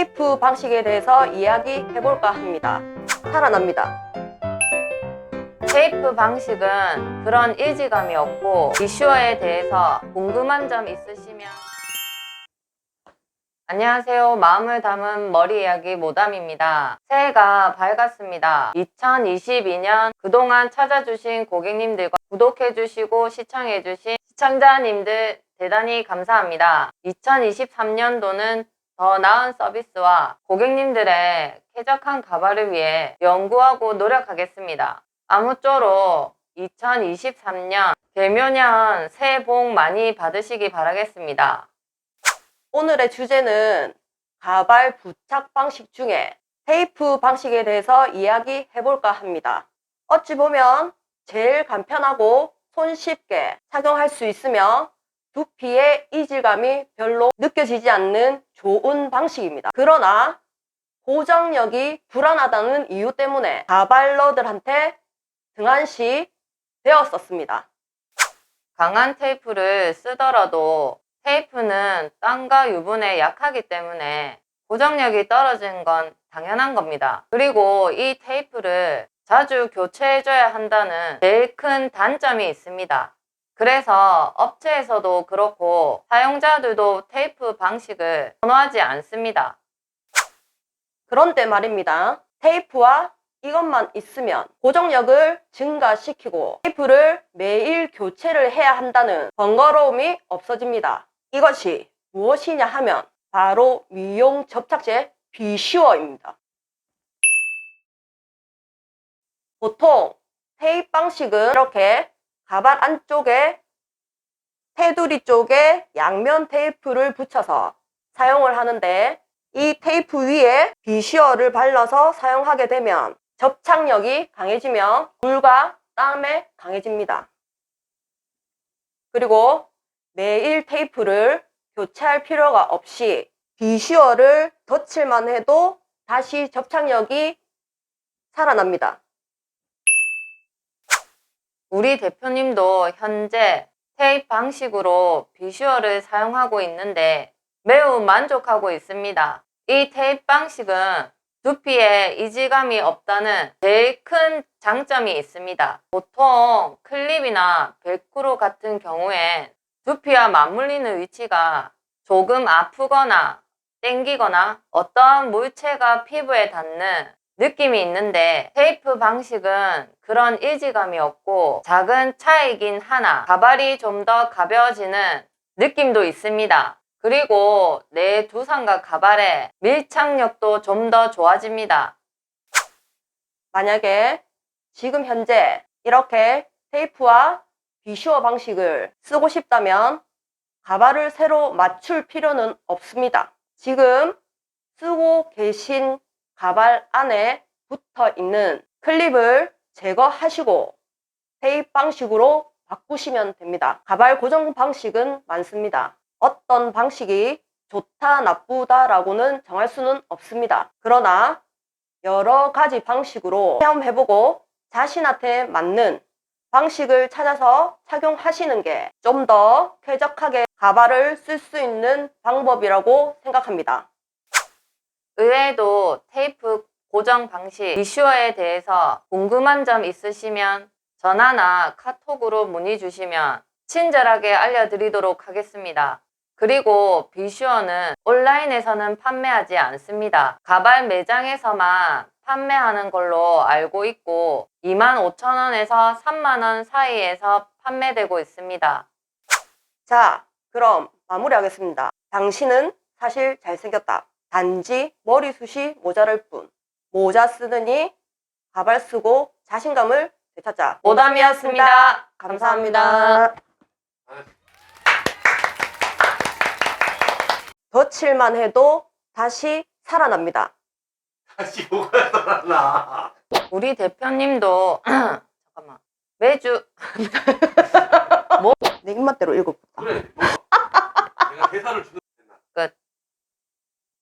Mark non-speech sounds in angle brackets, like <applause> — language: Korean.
테이프 방식에 대해서 이야기해볼까 합니다. 살아납니다. 테이프 방식은 그런 일지감이 없고 이슈어에 대해서 궁금한 점 있으시면 안녕하세요. 마음을 담은 머리 이야기 모담입니다. 새해가 밝았습니다. 2022년 그동안 찾아주신 고객님들과 구독해주시고 시청해주신 시청자님들 대단히 감사합니다. 2023년도는 더 나은 서비스와 고객님들의 쾌적한 가발을 위해 연구하고 노력하겠습니다. 아무쪼록 2023년 개묘년 새해 복 많이 받으시기 바라겠습니다. 오늘의 주제는 가발 부착 방식 중에 테이프 방식에 대해서 이야기해 볼까 합니다. 어찌 보면 제일 간편하고 손쉽게 착용할 수 있으며 두피의 이질감이 별로 느껴지지 않는 좋은 방식입니다. 그러나 고정력이 불안하다는 이유 때문에 가발러들한테 등한시 되었었습니다. 강한 테이프를 쓰더라도 테이프는 땀과 유분에 약하기 때문에 고정력이 떨어지는 건 당연한 겁니다. 그리고 이 테이프를 자주 교체해줘야 한다는 제일 큰 단점이 있습니다. 그래서 업체에서도 그렇고 사용자들도 테이프 방식을 선호하지 않습니다. 그런데 말입니다. 테이프와 이것만 있으면 고정력을 증가시키고 테이프를 매일 교체를 해야 한다는 번거로움이 없어집니다. 이것이 무엇이냐 하면 바로 미용 접착제 비슈어입니다. 보통 테이프 방식은 이렇게 가발 안쪽에 테두리 쪽에 양면 테이프를 붙여서 사용을 하는데 이 테이프 위에 비시어를 발라서 사용하게 되면 접착력이 강해지며 물과 땀에 강해집니다. 그리고 매일 테이프를 교체할 필요가 없이 비시어를 덧칠만 해도 다시 접착력이 살아납니다. 우리 대표님도 현재 테이프 방식으로 비주얼을 사용하고 있는데 매우 만족하고 있습니다. 이 테이프 방식은 두피에 이질감이 없다는 제일 큰 장점이 있습니다. 보통 클립이나 벨크로 같은 경우엔 두피와 맞물리는 위치가 조금 아프거나 땡기거나 어떠한 물체가 피부에 닿는 느낌이 있는데 테이프 방식은 그런 일지감이 없고 작은 차이긴 하나 가발이 좀 더 가벼워지는 느낌도 있습니다. 그리고 내 두상과 가발의 밀착력도 좀 더 좋아집니다. 만약에 지금 현재 이렇게 테이프와 비슈어 방식을 쓰고 싶다면 가발을 새로 맞출 필요는 없습니다. 지금 쓰고 계신 가발 안에 붙어 있는 클립을 제거하시고 테이프 방식으로 바꾸시면 됩니다. 가발 고정 방식은 많습니다. 어떤 방식이 좋다, 나쁘다 라고는 정할 수는 없습니다. 그러나 여러 가지 방식으로 체험해보고 자신한테 맞는 방식을 찾아서 착용하시는 게 좀 더 쾌적하게 가발을 쓸 수 있는 방법이라고 생각합니다. 의외에도 테이프 고정 방식 비슈어에 대해서 궁금한 점 있으시면 전화나 카톡으로 문의 주시면 친절하게 알려드리도록 하겠습니다. 그리고 비슈어는 온라인에서는 판매하지 않습니다. 가발 매장에서만 판매하는 걸로 알고 있고 25,000원에서 3만원 사이에서 판매되고 있습니다. 자, 그럼 마무리하겠습니다. 당신은 사실 잘생겼다. 단지 머리숱이 모자랄 뿐. 모자 쓰느니 가발 쓰고 자신감을 되찾자. 모담이었습니다. 감사합니다. 덧칠만 해도 다시 살아납니다. 다시 뭐가 살아나? 우리 대표님도 <clears throat> 잠깐만 매주 내 입맛대로 읽어볼까? 그래, 뭐